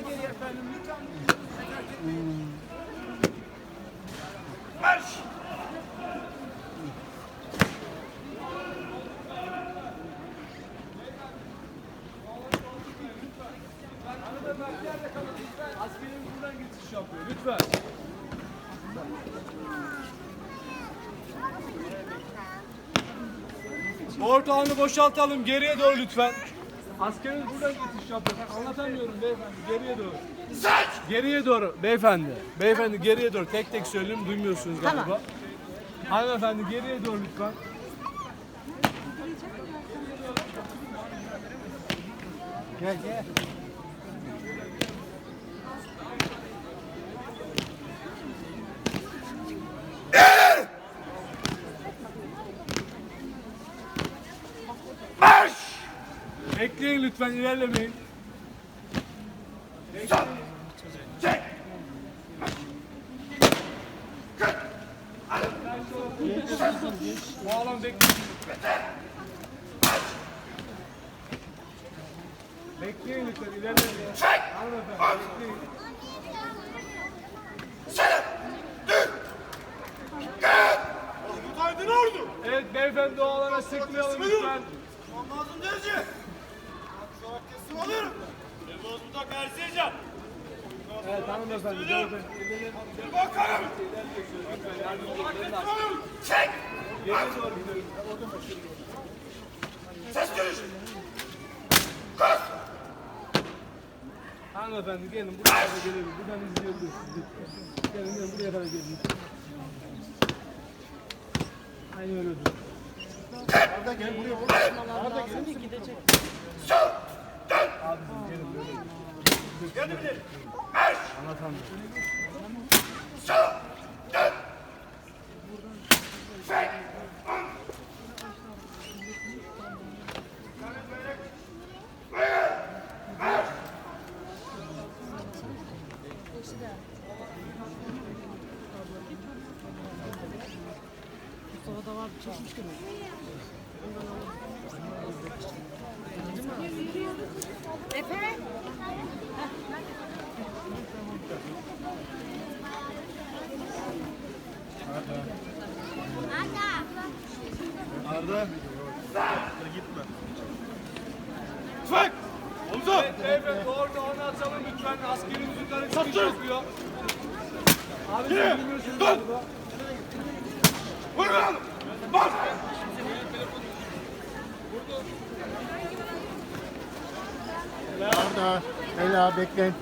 geriye efendim lütfen. Marş! Askerin buradan geçiş yapıyor lütfen. Ortağını boşaltalım geriye doğru lütfen. Askeriniz buradan geçiş. Ben anlatamıyorum beyefendi geriye doğru. Saç! Geriye doğru beyefendi. Beyefendi geriye doğru tek tek söyleyeyim duymuyorsunuz galiba. Hanımefendi geriye doğru lütfen. Gel gel. Marş! Bekleyin lütfen ilerlemeyin. Sol! Çek! Bu alan bekleyin. Bekleyin lütfen ilerlemeyin. Çek! Hanımefendi bekleyin. Evet beyefendi o alana sıkmayalım lütfen. Mahmut Derece! Teslim alıyorum. Bozmuta karşı edeceğim. Evet hanımefendi beyefendi. Bir bakalım. Çek! Ses görüş! Kız! Hanımefendi gelin buraya kadar gelelim. Buradan izleyebilirsiniz. lütfen. Gelin gelin buraya kadar gelin. Aynen öyle dur. Sol! Dön! Geldi mi? Marş! Anlatamam. Sol! Dön! Çek! Efe? Arda. Tüfek! Omzu! Evet beyefendi orada onu açalım lütfen. Askerimiz yukarı çıkış yapıyor. Abi sen bilmiyorsunuz galiba. Vur bakalım! Bas! Arda, Ela bekleyin.